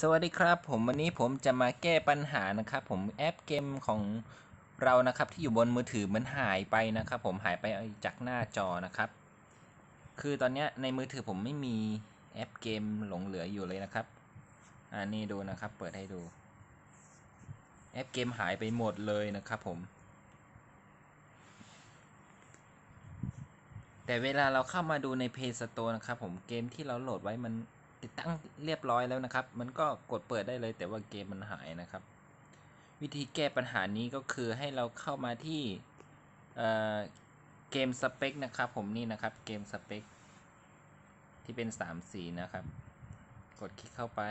สวัสดีครับผมวันนี้ผมจะมาแก้ปัญหานะครับผมแอปเกมของเรานะครับที่อยู่บนมือถือมันหายไปนะครับผมหายไปจากหน้าจอนะครับ คือตอนนี้ในมือถือผมไม่มีแอปเกมหลงเหลืออยู่เลยนะครับอ่านี่ดูนะครับเปิดให้ดู แอปเกมหายไปหมดเลยนะครับผม แต่เวลาเราเข้ามาดูใน Play Store นะครับผมเกมที่เราโหลดไว้มัน ติดตั้งเรียบร้อยแล้วนะครับ มันก็กดเปิดได้เลย แต่ว่าเกมมันหายนะครับ วิธีแก้ปัญหานี้ก็คือให้เราเข้ามาที่เอ่อเกมสเปคนะครับ ผมนี่นะครับเกมสเปคที่เป็น3สีนะครับ กดคลิกเข้าไป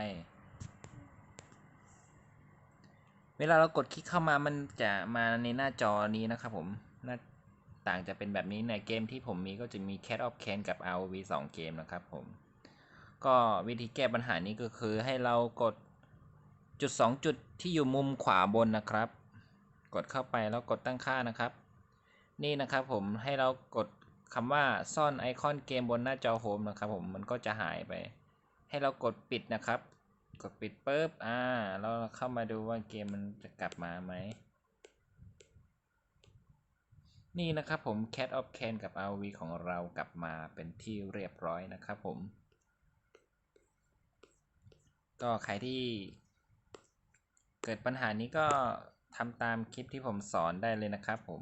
เวลาเรากดคลิกเข้ามามันจะมาในหน้าจอนี้นะครับผมหน้าต่างจะเป็นแบบนี้ในเกมที่ผมมีก็จะมี Cat of Can กับ ROV 2 เกมนะครับผม ก็วิธีแก้ปัญหานี้ก็คือให้เรากดจุด 2 จุดที่อยู่มุมขวาบนนะครับ กดเข้าไปแล้วกดตั้งค่านะครับ นี่นะครับผมให้เรากดคำว่าซ่อนไอคอนเกมบนหน้าจอโฮมนะครับผมมันก็จะหายไป ให้เรากดปิดนะครับ กดปิดปุ๊บอ่าแล้วเราเข้ามาดูว่าเกมมันจะกลับมาไหมนี่นะครับผม Cat of Can กับ RV ของเรากลับมาเป็นที่เรียบร้อยนะครับผม ก็ใครที่เกิดปัญหานี้ก็ทำตามคลิปที่ผมสอนได้เลยนะครับผม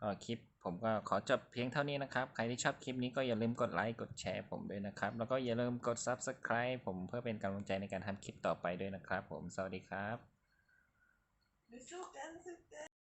ก็คลิปผมก็ขอจบเพียงเท่านี้นะครับ ใครที่ชอบคลิปนี้ก็อย่าลืมกดไลค์ กดแชร์ผมด้วยนะครับ แล้วก็อย่าลืมกด Subscribe ผมเพื่อเป็นกำลังใจในการทำคลิปต่อไปด้วยนะครับผม สวัสดีครับ